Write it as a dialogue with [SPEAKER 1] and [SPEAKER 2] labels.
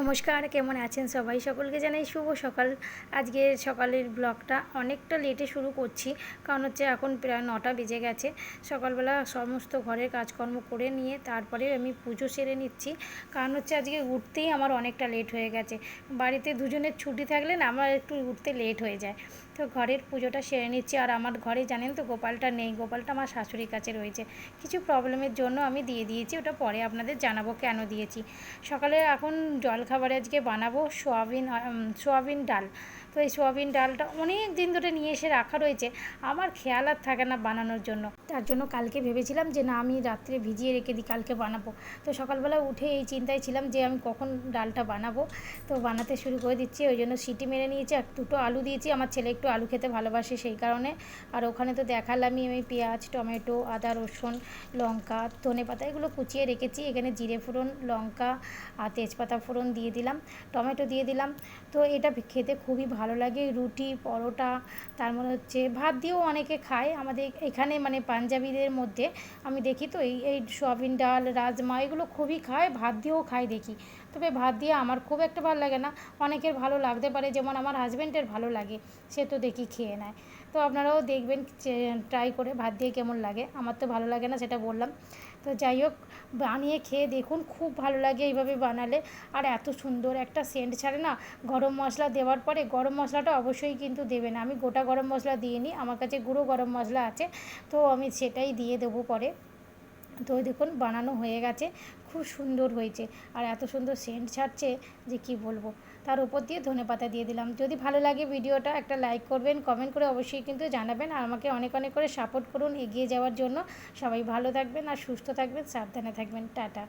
[SPEAKER 1] নমস্কার, কেমন আছেন সবাই? সকলকে জানাই শুভ সকাল। আজকে সকালের ব্লগটা অনেকটা লেটে শুরু করছি, কারণ হচ্ছে এখন প্রায় নটা বেজে গেছে। সকালবেলা সমস্ত ঘরের কাজকর্ম করে নিয়ে তারপরে আমি পুজো সেরে নিচ্ছি। কারণ হচ্ছে আজকে উঠতেই আমার অনেকটা লেট হয়ে গেছে। বাড়িতে দুজনের ছুটি থাকলে না আমার একটু উঠতে লেট হয়ে যায়। তো ঘরের পুজোটা সেরে নিচ্ছি। আর আমার ঘরে জানেন তো গোপালটা নেই, গোপালটা আমার শাশুড়ির কাছে রয়েছে। কিছু প্রবলেমের জন্য আমি দিয়ে দিয়েছি, ওটা পরে আপনাদের জানাব কেন দিয়েছি। সকালে এখন জলখাবারে আজকে বানাবো সোয়াবিন সোয়াবিন ডাল। তো এই সোয়াবিন ডালটা অনেক দিন ধরে নিয়ে এসে রাখা রয়েছে। আমার খেয়াল আর থাকে না বানানোর জন্য। তার জন্য কালকে ভেবেছিলাম যে, না, আমি রাত্রে ভিজিয়ে রেখে দিই, কালকে বানাবো। তো সকালবেলা উঠে এই চিন্তায় ছিলাম যে, আমি কখন ডালটা বানাবো? তো বানাতে শুরু করে দিচ্ছি, ওই জন্য সিটি মেরে নিয়েছি আর দুটো আলু দিয়েছি। আমার ছেলে একটু আলু খেতে ভালোবাসে সেই কারণে। আর ওখানে তো দেখালামই আমি পেঁয়াজ, টমেটো, আদা, রসুন, লঙ্কা, ধনে পাতা এগুলো কুচিয়ে রেখেছি। এখানে জিরে ফোড়ন, লঙ্কা আর তেজপাতা ফোড়ন দিয়ে দিলাম, টমেটো দিয়ে দিলাম। তো এটা খেতে খুবই ভালো লাগে, রুটি, পরোটা, তার মনে হচ্ছে ভাত দিয়েও অনেকে খায়। আমাদের এখানে মানে পাঞ্জাবিদের মধ্যে আমি দেখি তো, এই এই সোয়াবিন ডাল, রাজমা এগুলো খুবই খায়, ভাত দিয়েও খায় দেখি। তবে ভাত দিয়ে আমার খুব একটা ভালো লাগে না। অনেকের ভালো লাগতে পারে, যেমন আমার হাজব্যান্ডের ভালো লাগে, সে তো দেখি খেয়ে নেয়। তো আপনারাও দেখবেন ট্রাই করে ভাত দিয়ে কেমন লাগে। আমার তো ভালো লাগে না, সেটা বললাম। তো যাই হোক, বানিয়ে খেয়ে দেখুন, খুব ভালো লাগে এইভাবে বানালে। আর এত সুন্দর একটা সেন্ট ছাড়ে না, গরম মশলা দেওয়ার পরে গরম মশলাটা অবশ্যই কিন্তু দেবেন। আমি গোটা গরম মশলা দিইনি, আমার কাছে গুঁড়ো গরম মশলা আছে, তো আমি সেটাই দিয়ে দেবো পরে। তো দেখুন, বানানো হয়ে গেছে, খুব সুন্দর হয়েছে। আর এত সুন্দর সেন্ট ছাড়ছে যে কি বলব। তার উপর দিয়ে ধনে পাতা দিয়ে দিলাম। যদি ভালো লাগে ভিডিওটা, একটা লাইক করবেন কমেন্ট করে অবশ্যই কিন্তু জানাবেন। আর আমাকে অনেক অনেক করে সাপোর্ট করুন এগিয়ে যাওয়ার জন্য। সবাই ভালো থাকবেন আর সুস্থ থাকবেন, সাবধানে থাকবেন। টাটা।